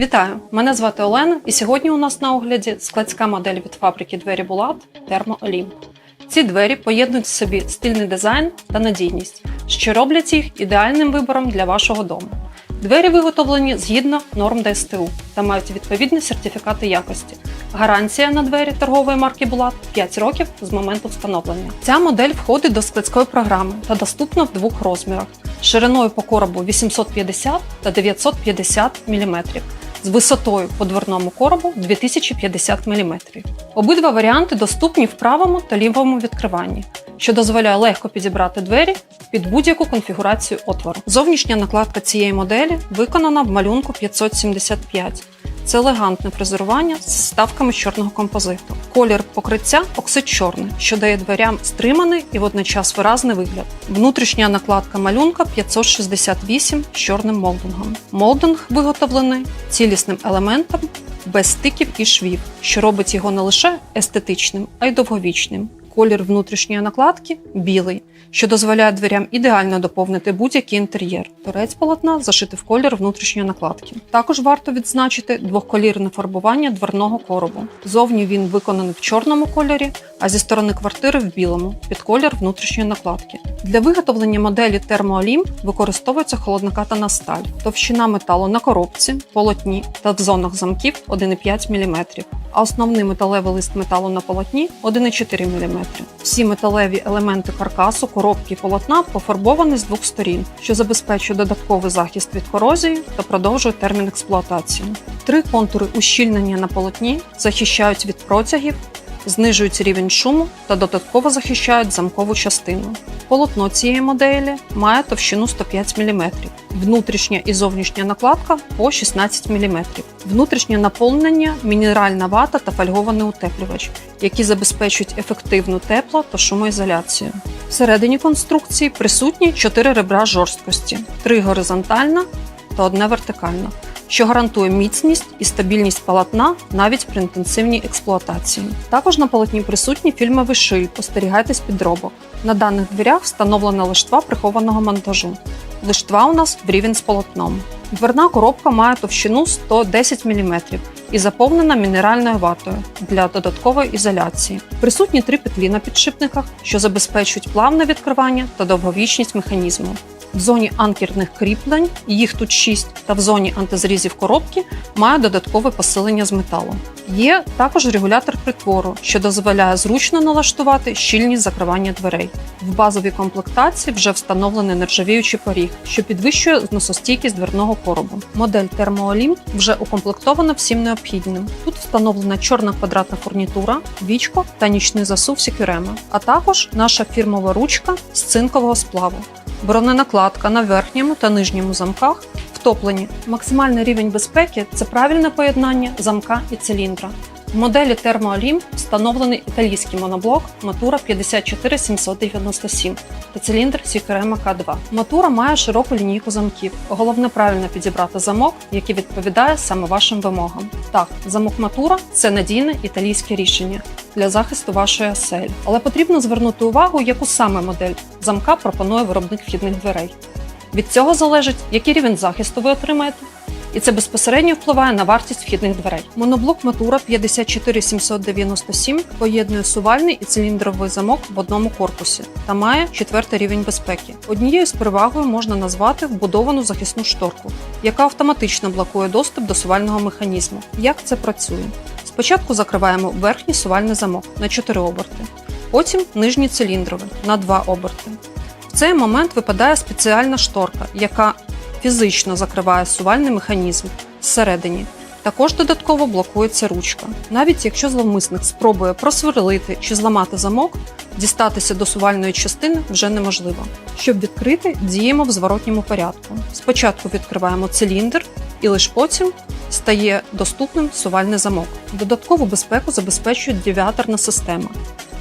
Вітаю! Мене звати Олена, і сьогодні у нас на огляді складська модель від фабрики двері Булат Термо Олімп. Ці двері поєднують в собі стильний дизайн та надійність, що роблять їх ідеальним вибором для вашого дому. Двері виготовлені згідно норм ДСТУ та мають відповідні сертифікати якості. Гарантія на двері торгової марки Булат 5 років з моменту встановлення. Ця модель входить до складської програми та доступна в двох розмірах: шириною по коробу 850 та 950 мм, з висотою по дверному коробу 2050 мм. Обидва варіанти доступні в правому та лівому відкриванні, що дозволяє легко підібрати двері під будь-яку конфігурацію отвору. Зовнішня накладка цієї моделі виконана в малюнку 575. Це елегантне фрезерування з ставками чорного композиту. Колір покриття оксид чорний, що дає дверям стриманий і водночас виразний вигляд. Внутрішня накладка малюнка 568 з чорним молдингом. Молдинг виготовлений цілісним елементом без стиків і швів, що робить його не лише естетичним, а й довговічним. Колір внутрішньої накладки білий, що дозволяє дверям ідеально доповнити будь-який інтер'єр. Торець полотна зашити в колір внутрішньої накладки. Також варто відзначити двохколірне фарбування дверного коробу. Зовні він виконаний в чорному кольорі, а зі сторони квартири в білому під колір внутрішньої накладки. Для виготовлення моделі термоолімп використовується холоднокатана сталь, товщина металу на коробці, полотні та в зонах замків 1,5 мм, а основний металевий лист металу на полотні 1,4 мм. Всі металеві елементи каркасу, коробки і полотна пофарбовані з двох сторін, що забезпечує додатковий захист від корозії та продовжує термін експлуатації. Три контури ущільнення на полотні захищають від протягів, знижують рівень шуму та додатково захищають замкову частину. Полотно цієї моделі має товщину 105 мм, внутрішня і зовнішня накладка по 16 мм. Внутрішнє наповнення мінеральна вата та фольгований утеплювач, які забезпечують ефективну тепло та шумоізоляцію. Всередині конструкції присутні 4 ребра жорсткості, 3 горизонтальна та одне вертикальна, що гарантує міцність і стабільність полотна навіть при інтенсивній експлуатації. Також на полотні присутній фільмовий шиль, остерігайтесь підробок. На даних дверях встановлена лиштва прихованого монтажу. Лиштва у нас в рівень з полотном. Дверна коробка має товщину 110 мм і заповнена мінеральною ватою для додаткової ізоляції. Присутні три петлі на підшипниках, що забезпечують плавне відкривання та довговічність механізму. В зоні анкерних кріплень, їх тут 6, та в зоні антизрізів коробки має додаткове посилення з металу. Є також регулятор притвору, що дозволяє зручно налаштувати щільність закривання дверей. В базовій комплектації вже встановлений нержавіючий поріг, що підвищує зносостійкість дверного коробу. Модель Thermo вже укомплектована всім необхідним. Тут встановлена чорна квадратна фурнітура, вічко та нічний засув Securema, а також наша фірмова ручка з цинкового сплаву. Броненакладка на верхньому та нижньому замках втоплені. Максимальний рівень безпеки це правильне поєднання замка і циліндра. В моделі Olymp встановлений італійський моноблок Matura 54797 та циліндр Sicurema K2. Matura має широку лінійку замків. Головне правильно підібрати замок, який відповідає саме вашим вимогам. Так, замок Matura – це надійне італійське рішення для захисту вашої оселі. Але потрібно звернути увагу, яку саме модель замка пропонує виробник вхідних дверей. Від цього залежить, який рівень захисту ви отримаєте, і це безпосередньо впливає на вартість вхідних дверей. Моноблок Matura 54797 поєднує сувальний і циліндровий замок в одному корпусі та має четвертий рівень безпеки. Однією з перевагою можна назвати вбудовану захисну шторку, яка автоматично блокує доступ до сувального механізму. Як це працює? Спочатку закриваємо верхній сувальний замок на 4 оберти, потім нижній циліндровий на 2 оберти. В цей момент випадає спеціальна шторка, яка фізично закриває сувальний механізм зсередині. Також додатково блокується ручка. Навіть якщо зловмисник спробує просверлити чи зламати замок, дістатися до сувальної частини вже неможливо. Щоб відкрити, діємо в зворотньому порядку. Спочатку відкриваємо циліндр і лише потім стає доступним сувальний замок. Додаткову безпеку забезпечує девіаторна система.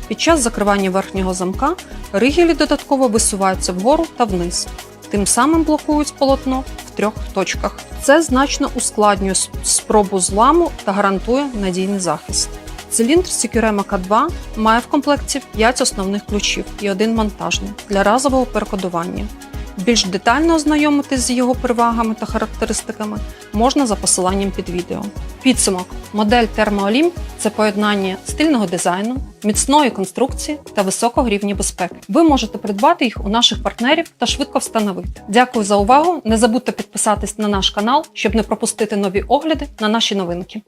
Під час закривання верхнього замка ригелі додатково висуваються вгору та вниз, тим самим блокують полотно в трьох точках. Це значно ускладнює спробу зламу та гарантує надійний захист. Циліндр Securema K2 має в комплекті 5 основних ключів і один монтажний для разового перекодування. Більш детально ознайомитись з його перевагами та характеристиками можна за посиланням під відео. Підсумок: модель Thermo це поєднання стильного дизайну, міцної конструкції та високого рівня безпеки. Ви можете придбати їх у наших партнерів та швидко встановити. Дякую за увагу! Не забудьте підписатись на наш канал, щоб не пропустити нові огляди на наші новинки.